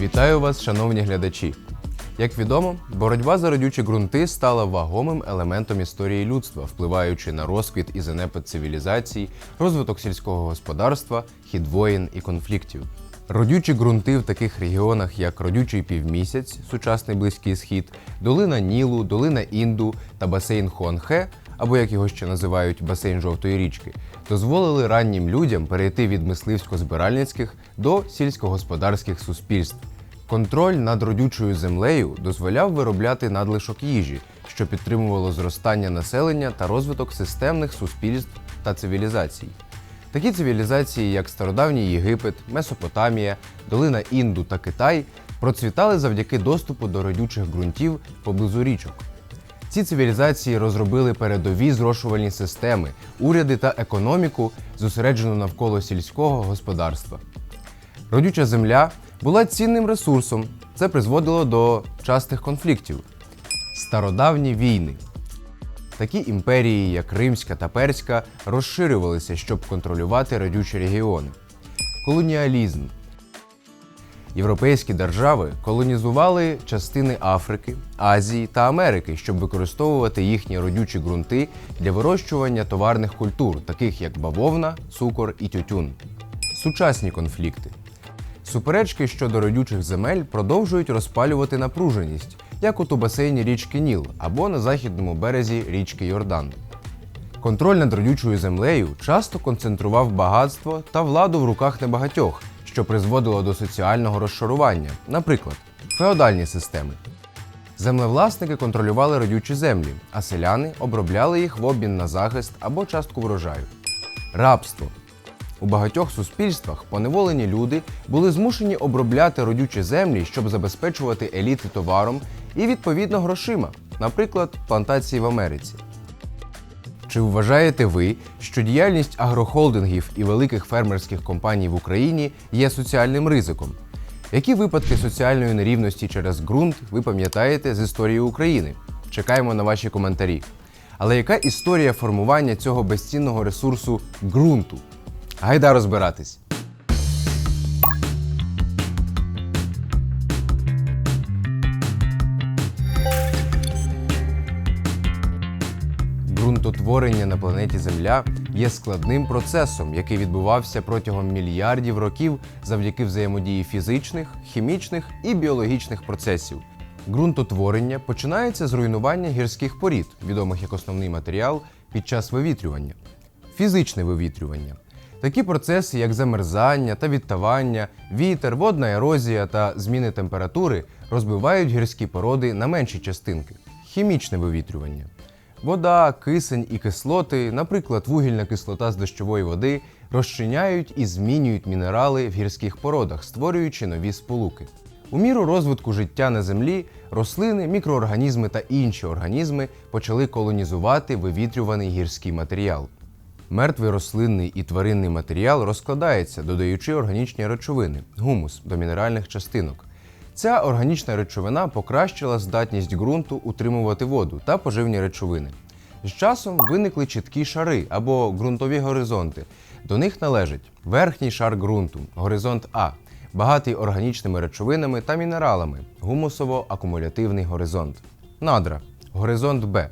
Вітаю вас, шановні глядачі! Як відомо, боротьба за родючі ґрунти стала вагомим елементом історії людства, впливаючи на розквіт і занепад цивілізацій, розвиток сільського господарства, хід воєн і конфліктів. Родючі ґрунти в таких регіонах, як родючий півмісяць, сучасний Близький Схід, долина Нілу, долина Інду та басейн Хуанхе, або як його ще називають басейн жовтої річки, дозволили раннім людям перейти від мисливсько-збиральницьких до сільськогосподарських суспільств. Контроль над родючою землею дозволяв виробляти надлишок їжі, що підтримувало зростання населення та розвиток системних суспільств та цивілізацій. Такі цивілізації, як стародавній Єгипет, Месопотамія, долина Інду та Китай, процвітали завдяки доступу до родючих ґрунтів поблизу річок. Ці цивілізації розробили передові зрошувальні системи, уряди та економіку, зосереджену навколо сільського господарства. Родюча земля була цінним ресурсом. Це призводило до частих конфліктів. Стародавні війни. Такі імперії, як Римська та Перська, розширювалися, щоб контролювати родючі регіони. Колоніалізм. Європейські держави колонізували частини Африки, Азії та Америки, щоб використовувати їхні родючі ґрунти для вирощування товарних культур, таких як бавовна, цукор і тютюн. Сучасні конфлікти. Суперечки щодо родючих земель продовжують розпалювати напруженість, як от у басейні річки Ніл або на західному березі річки Йордан. Контроль над родючою землею часто концентрував багатство та владу в руках небагатьох, що призводило до соціального розшарування, наприклад, феодальні системи. Землевласники контролювали родючі землі, а селяни обробляли їх в обмін на захист або частку врожаю. Рабство. У багатьох суспільствах поневолені люди були змушені обробляти родючі землі, щоб забезпечувати еліти товаром і відповідно грошима, наприклад, плантації в Америці. Чи вважаєте ви, що діяльність агрохолдингів і великих фермерських компаній в Україні є соціальним ризиком? Які випадки соціальної нерівності через ґрунт ви пам'ятаєте з історії України? Чекаємо на ваші коментарі. Але яка історія формування цього безцінного ресурсу ґрунту? Гайда розбиратись. Ґрунтотворення на планеті Земля є складним процесом, який відбувався протягом мільярдів років завдяки взаємодії фізичних, хімічних і біологічних процесів. Ґрунтотворення починається з руйнування гірських порід, відомих як основний матеріал, під час вивітрювання. Фізичне вивітрювання. Такі процеси, як замерзання та відтавання, вітер, водна ерозія та зміни температури розбивають гірські породи на менші частинки. Хімічне вивітрювання. Вода, кисень і кислоти, наприклад, вугільна кислота з дощової води, розчиняють і змінюють мінерали в гірських породах, створюючи нові сполуки. У міру розвитку життя на землі рослини, мікроорганізми та інші організми почали колонізувати вивітрюваний гірський матеріал. Мертвий рослинний і тваринний матеріал розкладається, додаючи органічні речовини гумус до мінеральних частинок. Ця органічна речовина покращила здатність ґрунту утримувати воду та поживні речовини. З часом виникли чіткі шари або ґрунтові горизонти. До них належить верхній шар ґрунту, горизонт А, багатий органічними речовинами та мінералами, гумусово-акумулятивний горизонт, надра, горизонт Б.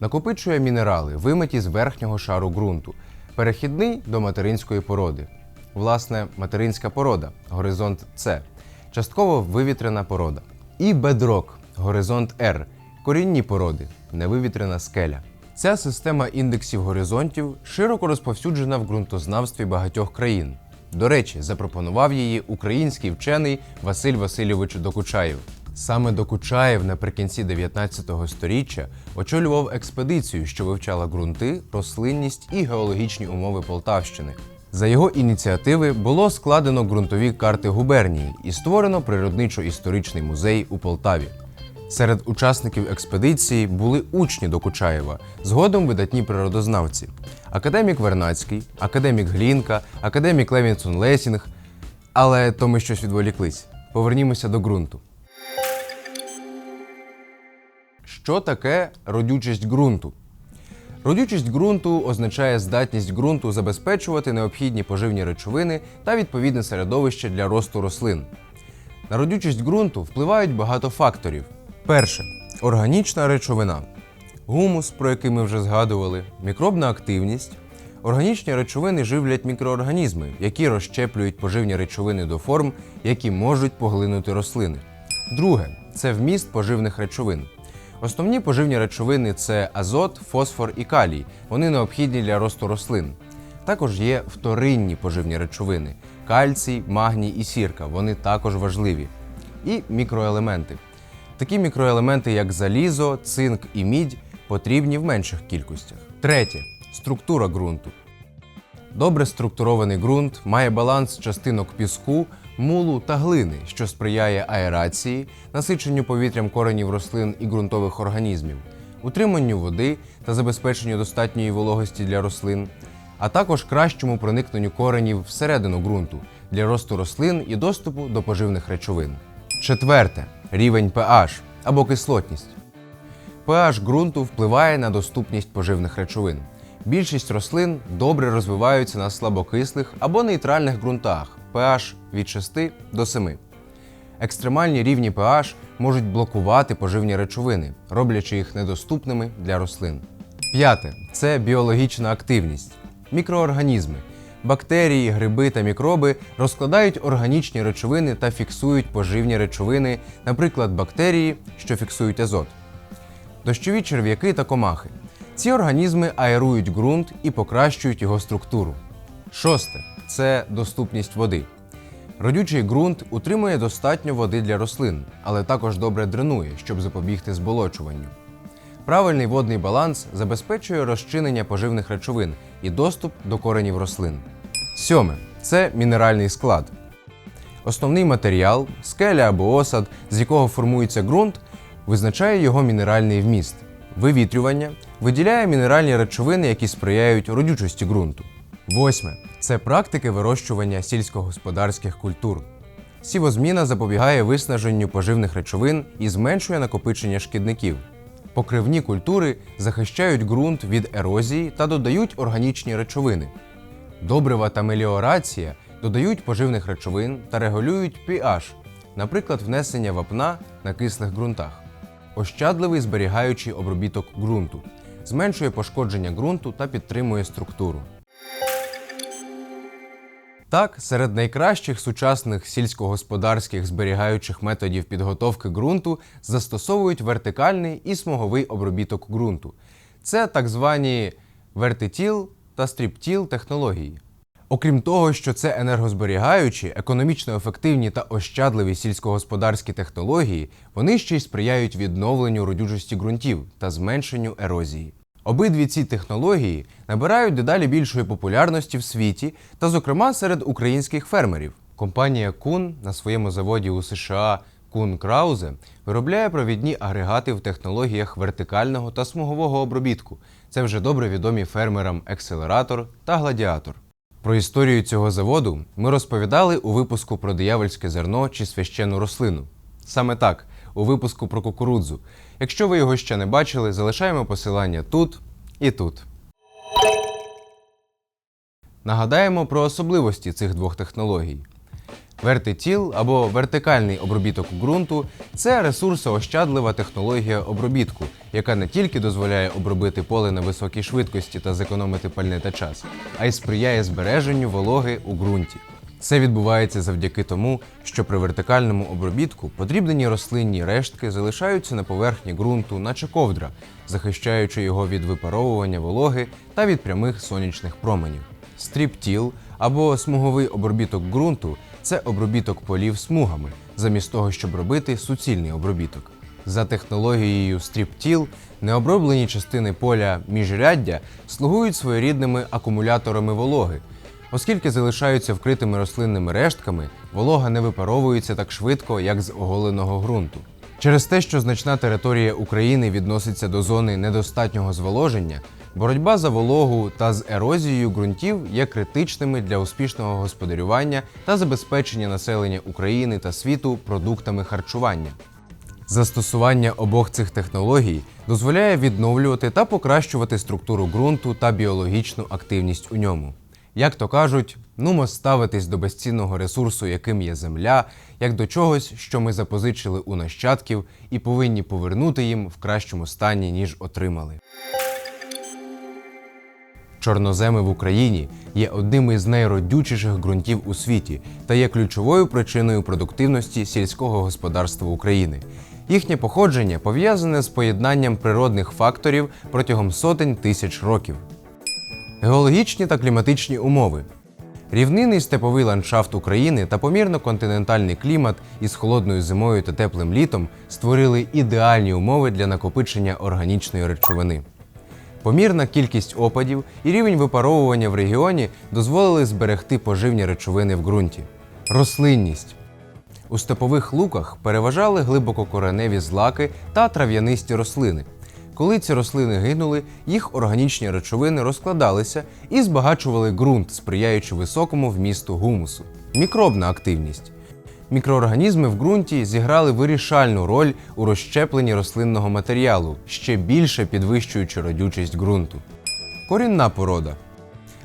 Накопичує мінерали, вимиті з верхнього шару ґрунту, перехідний до материнської породи. Власне, материнська порода, горизонт С, частково вивітряна порода. І бедрок, горизонт Р, корінні породи, невивітряна скеля. Ця система індексів горизонтів широко розповсюджена в ґрунтознавстві багатьох країн. До речі, запропонував її український вчений Василь Васильович Докучаєв. Саме Докучаєв наприкінці 19 століття очолював експедицію, що вивчала ґрунти, рослинність і геологічні умови Полтавщини. За його ініціативи було складено ґрунтові карти губернії і створено природничо-історичний музей у Полтаві. Серед учасників експедиції були учні Докучаєва, згодом видатні природознавці: академік Вернацький, академік Глінка, академік Левінсон Лесінг. Але то ми щось відволіклись. Повернімося до ґрунту. Що таке родючість ґрунту? Родючість ґрунту означає здатність ґрунту забезпечувати необхідні поживні речовини та відповідне середовище для росту рослин. На родючість ґрунту впливають багато факторів. Перше органічна речовина, гумус, про який ми вже згадували, мікробна активність. Органічні речовини живлять мікроорганізми, які розщеплюють поживні речовини до форм, які можуть поглинути рослини. Друге це вміст поживних речовин. Основні поживні речовини це азот, фосфор і калій. Вони необхідні для росту рослин. Також є вторинні поживні речовини кальцій, магній і сірка. Вони також важливі. І мікроелементи. Такі мікроелементи, як залізо, цинк і мідь, потрібні в менших кількостях. Третє структура ґрунту. Добре структурований ґрунт має баланс частинок піску, мулу та глини, що сприяє аерації, насиченню повітрям коренів рослин і ґрунтових організмів, утриманню води та забезпеченню достатньої вологості для рослин, а також кращому проникненню коренів всередину ґрунту для росту рослин і доступу до поживних речовин. Четверте рівень pH або кислотність. pH ґрунту впливає на доступність поживних речовин. Більшість рослин добре розвиваються на слабокислих або нейтральних ґрунтах pH від 6 до 7. Екстремальні рівні pH можуть блокувати поживні речовини, роблячи їх недоступними для рослин. П'яте це біологічна активність. Мікроорганізми. Бактерії, гриби та мікроби розкладають органічні речовини та фіксують поживні речовини, наприклад, бактерії, що фіксують азот дощові черв'яки та комахи. Ці організми аерують ґрунт і покращують його структуру. Шосте це доступність води. Родючий ґрунт утримує достатньо води для рослин, але також добре дренує, щоб запобігти зболочуванню. Правильний водний баланс забезпечує розчинення поживних речовин і доступ до коренів рослин. Сьоме це мінеральний склад. Основний матеріал, скеля або осад, з якого формується ґрунт, визначає його мінеральний вміст. Вивітрювання виділяє мінеральні речовини, які сприяють родючості ґрунту. Восьме це практики вирощування сільськогосподарських культур. Сівозміна запобігає виснаженню поживних речовин і зменшує накопичення шкідників. Покривні культури захищають ґрунт від ерозії та додають органічні речовини. Добрива та меліорація додають поживних речовин та регулюють pH, наприклад, внесення вапна на кислих ґрунтах. Ощадливий зберігаючий обробіток ґрунту, зменшує пошкодження ґрунту та підтримує структуру. Так, серед найкращих сучасних сільськогосподарських зберігаючих методів підготовки ґрунту застосовують вертикальний і смуговий обробіток ґрунту. Це так звані вертитіл та стріптіл технології. Окрім того, що це енергозберігаючі, економічно ефективні та ощадливі сільськогосподарські технології, вони ще й сприяють відновленню родючості ґрунтів та зменшенню ерозії. Обидві ці технології набирають дедалі більшої популярності в світі та, зокрема, серед українських фермерів. Компанія Кун на своєму заводі у США Кун Краузе виробляє провідні агрегати в технологіях вертикального та смугового обробітку. Це вже добре відомі фермерам Екселератор та Гладіатор. Про історію цього заводу ми розповідали у випуску про диявольське зерно чи священну рослину. Саме так, у випуску про кукурудзу. Якщо ви його ще не бачили, залишаємо посилання тут і тут. Нагадаємо про особливості цих двох технологій. Вертитіл або вертикальний обробіток ґрунту це ресурсоощадлива технологія обробітку, яка не тільки дозволяє обробити поле на високій швидкості та зекономити пальне та час, а й сприяє збереженню вологи у ґрунті. Це відбувається завдяки тому, що при вертикальному обробітку подрібнені рослинні рештки залишаються на поверхні ґрунту, наче ковдра, захищаючи його від випаровування вологи та від прямих сонячних променів. Стріптіл або смуговий обробіток ґрунту це обробіток полів смугами, замість того, щоб робити суцільний обробіток. За технологією стріптіл необроблені частини поля міжряддя слугують своєрідними акумуляторами вологи. Оскільки залишаються вкритими рослинними рештками, волога не випаровується так швидко, як з оголеного ґрунту. Через те, що значна територія України відноситься до зони недостатнього зволоження, боротьба за вологу та з ерозією ґрунтів є критичними для успішного господарювання та забезпечення населення України та світу продуктами харчування. Застосування обох цих технологій дозволяє відновлювати та покращувати структуру ґрунту та біологічну активність у ньому. Як то кажуть, нумо ставитись до безцінного ресурсу, яким є земля, як до чогось, що ми запозичили у нащадків і повинні повернути їм в кращому стані, ніж отримали. Чорноземи в Україні є одним із найродючіших ґрунтів у світі та є ключовою причиною продуктивності сільського господарства України. Їхнє походження пов'язане з поєднанням природних факторів протягом сотень тисяч років. Геологічні та кліматичні умови. Рівнинний степовий ландшафт України та помірно-континентальний клімат із холодною зимою та теплим літом створили ідеальні умови для накопичення органічної речовини. Помірна кількість опадів і рівень випаровування в регіоні дозволили зберегти поживні речовини в ґрунті. Рослинність. У степових луках переважали глибококореневі злаки та трав'янисті рослини. Коли ці рослини гинули, їх органічні речовини розкладалися і збагачували ґрунт, сприяючи високому вмісту гумусу. Мікробна активність. Мікроорганізми в ґрунті зіграли вирішальну роль у розщепленні рослинного матеріалу, ще більше підвищуючи родючість ґрунту. Корінна порода.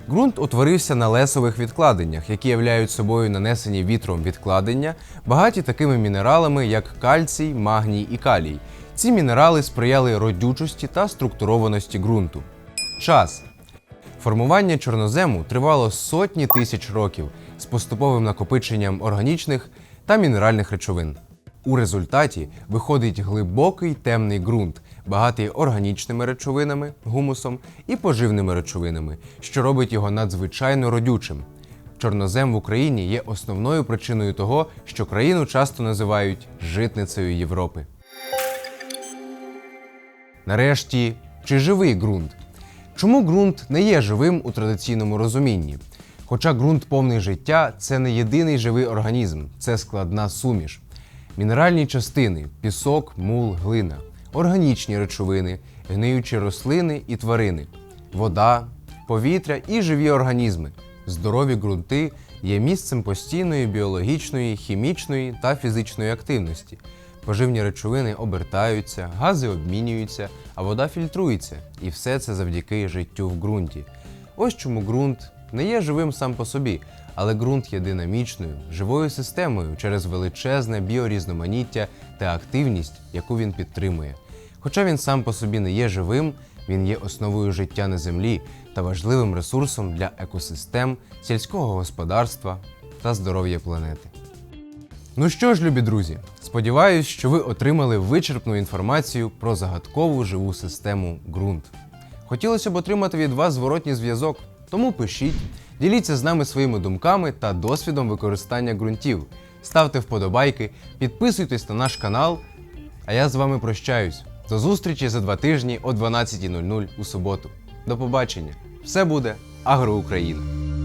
Ґрунт утворився на лесових відкладеннях, які являють собою нанесені вітром відкладення, багаті такими мінералами, як кальцій, магній і калій. Ці мінерали сприяли родючості та структурованості ґрунту. Час. Формування чорнозему тривало сотні тисяч років з поступовим накопиченням органічних та мінеральних речовин. У результаті виходить глибокий темний ґрунт, багатий органічними речовинами, гумусом і поживними речовинами, що робить його надзвичайно родючим. Чорнозем в Україні є основною причиною того, що країну часто називають житницею Європи. Нарешті, чи живий ґрунт? Чому ґрунт не є живим у традиційному розумінні? Хоча ґрунт повний життя це не єдиний живий організм, це складна суміш. Мінеральні частини пісок, мул, глина, органічні речовини, гниючі рослини і тварини, вода, повітря і живі організми. Здорові ґрунти є місцем постійної біологічної, хімічної та фізичної активності. Поживні речовини обертаються, гази обмінюються, а вода фільтрується. І все це завдяки життю в ґрунті. Ось чому ґрунт не є живим сам по собі, але ґрунт є динамічною, живою системою через величезне біорізноманіття та активність, яку він підтримує. Хоча він сам по собі не є живим, він є основою життя на землі та важливим ресурсом для екосистем, сільського господарства та здоров'я планети. Ну що ж, любі друзі, сподіваюсь, що ви отримали вичерпну інформацію про загадкову живу систему ґрунт. Хотілося б отримати від вас зворотній зв'язок, тому пишіть, діліться з нами своїми думками та досвідом використання ґрунтів. Ставте вподобайки, підписуйтесь на наш канал. А я з вами прощаюсь. До зустрічі за два тижні о 12.00 у суботу. До побачення! Все буде Агроукраїна!